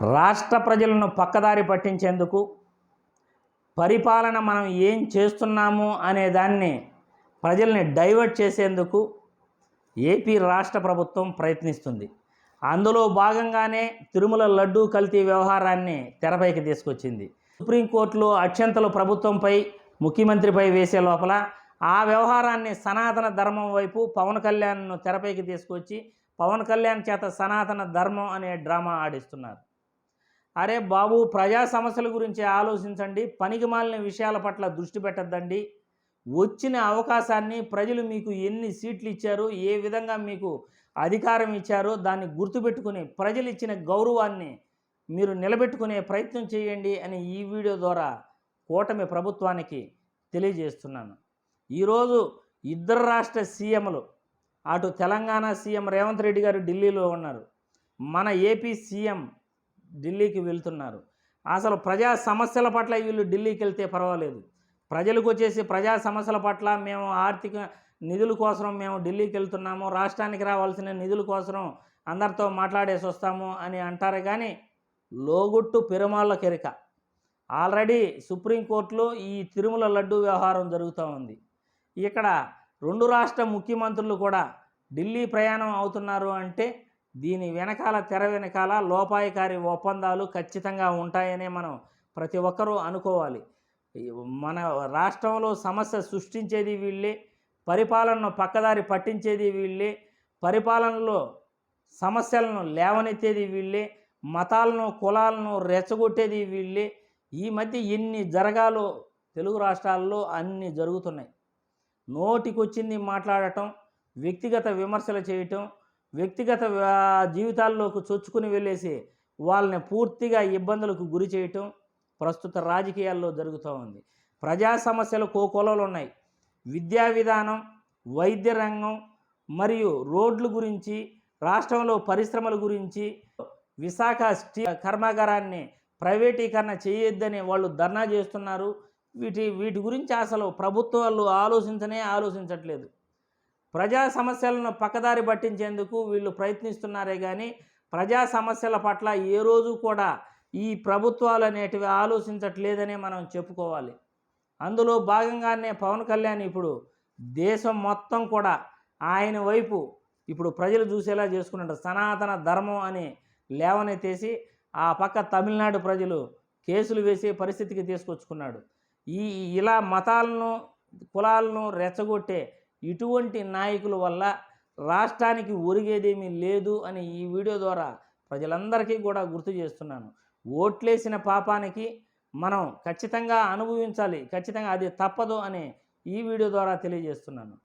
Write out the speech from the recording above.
రాష్ట్ర ప్రజలను పక్కదారి పట్టించేందుకు పరిపాలన మనం ఏం చేస్తున్నాము అనే దాన్ని ప్రజల్ని డైవర్ట్ చేసేందుకు ఏపీ రాష్ట్ర ప్రభుత్వం ప్రయత్నిస్తుంది. అందులో భాగంగానే తిరుమల లడ్డూ కల్తీ వ్యవహారాన్ని తెరపైకి తీసుకొచ్చింది. సుప్రీంకోర్టులో అక్షంతలు ప్రభుత్వంపై ముఖ్యమంత్రిపై వేసే లోపల ఆ వ్యవహారాన్ని సనాతన ధర్మం వైపు పవన్ కళ్యాణ్ను తెరపైకి తీసుకొచ్చి పవన్ కళ్యాణ్ చేత సనాతన ధర్మం అనే డ్రామా ఆడిస్తున్నారు. అరే బాబు ప్రజా సమస్యల గురించి ఆలోచించండి పనికి మాలిన విషయాల పట్ల దృష్టి పెట్టద్దండి. వచ్చిన అవకాశాన్ని ప్రజలు మీకు ఎన్ని సీట్లు ఇచ్చారు ఏ విధంగా మీకు అధికారం ఇచ్చారో దాన్ని గుర్తుపెట్టుకుని ప్రజలు ఇచ్చిన గౌరవాన్ని మీరు నిలబెట్టుకునే ప్రయత్నం చేయండి అని ఈ వీడియో ద్వారా కూటమి ప్రభుత్వానికి తెలియజేస్తున్నాను. ఈరోజు ఇద్దరు రాష్ట్ర సీఎంలు అటు తెలంగాణ సీఎం రేవంత్ రెడ్డి గారు ఢిల్లీలో ఉన్నారు. మన ఏపీ సీఎం ఢిల్లీకి వెళ్తున్నారు. అసలు ప్రజా సమస్యల పట్ల వీళ్ళు ఢిల్లీకి వెళ్తే పర్వాలేదు. ప్రజలకు వచ్చేసి ప్రజా సమస్యల పట్ల మేము ఆర్థిక నిధుల కోసం మేము ఢిల్లీకి వెళ్తున్నాము. రాష్ట్రానికి రావాల్సిన నిధుల కోసం అందరితో మాట్లాడేసి వస్తాము అని అంటారు కానీ లోగుట్టు పెరుమాళ్ళ కెరిక. ఆల్రెడీ సుప్రీంకోర్టులో ఈ తిరుమల లడ్డు వ్యవహారం జరుగుతూ ఉంది. ఇక్కడ రెండు రాష్ట్ర ముఖ్యమంత్రులు కూడా ఢిల్లీ ప్రయాణం అవుతున్నారు అంటే దీని వెనకాల తెర వెనకాల లోపాయకారి ఒప్పందాలు ఖచ్చితంగా ఉంటాయనే మనం ప్రతి ఒక్కరూ అనుకోవాలి. మన రాష్ట్రంలో సమస్య సృష్టించేది వీళ్ళే పరిపాలనను పక్కదారి పట్టించేది వీళ్ళే పరిపాలనలో సమస్యలను లేవనెత్తేది వీళ్ళే మతాలను కులాలను రెచ్చగొట్టేది వీళ్ళే. ఈ మధ్య ఎన్ని జరగాలో తెలుగు రాష్ట్రాల్లో అన్నీ జరుగుతున్నాయి. నోటికొచ్చింది మాట్లాడటం వ్యక్తిగత విమర్శలు చేయటం వ్యక్తిగత జీవితాల్లోకి చొచ్చుకుని వెళ్ళేసి వాళ్ళని పూర్తిగా ఇబ్బందులకు గురి చేయటం ప్రస్తుత రాజకీయాల్లో జరుగుతూ ఉంది. ప్రజా సమస్యలు కోకొలలు ఉన్నాయి. విద్యా విధానం వైద్య రంగం మరియు రోడ్ల గురించి రాష్ట్రంలో పరిశ్రమల గురించి విశాఖ స్టీ కర్మాగారాన్ని ప్రైవేటీకరణ చేయొద్దని వాళ్ళు ధర్నా చేస్తున్నారు. వీటి వీటి గురించి అసలు ప్రభుత్వాలు ఆలోచించనే ఆలోచించట్లేదు. ప్రజా సమస్యలను పక్కదారి పట్టించేందుకు వీళ్ళు ప్రయత్నిస్తున్నారే కానీ ప్రజా సమస్యల పట్ల ఏ రోజు కూడా ఈ ప్రభుత్వాలు అనేటివి ఆలోచించట్లేదనే మనం చెప్పుకోవాలి. అందులో భాగంగానే పవన్ కళ్యాణ్ ఇప్పుడు దేశం మొత్తం కూడా ఆయన వైపు ఇప్పుడు ప్రజలు చూసేలా చేసుకున్నాడు. సనాతన ధర్మం అని లేవనెత్తేసి ఆ పక్క తమిళనాడు ప్రజలు కేసులు వేసే పరిస్థితికి తీసుకొచ్చుకున్నాడు. ఈ ఇలా మతాలను కులాలను రెచ్చగొట్టే ఇటువంటి నాయకుల వల్ల రాష్ట్రానికి ఒరిగేదేమీ లేదు అని ఈ వీడియో ద్వారా ప్రజలందరికీ కూడా గుర్తు చేస్తున్నాను. ఓట్లేసిన పాపానికి మనం ఖచ్చితంగా అనుభవించాలి ఖచ్చితంగా అది తప్పదు అని ఈ వీడియో ద్వారా తెలియజేస్తున్నాను.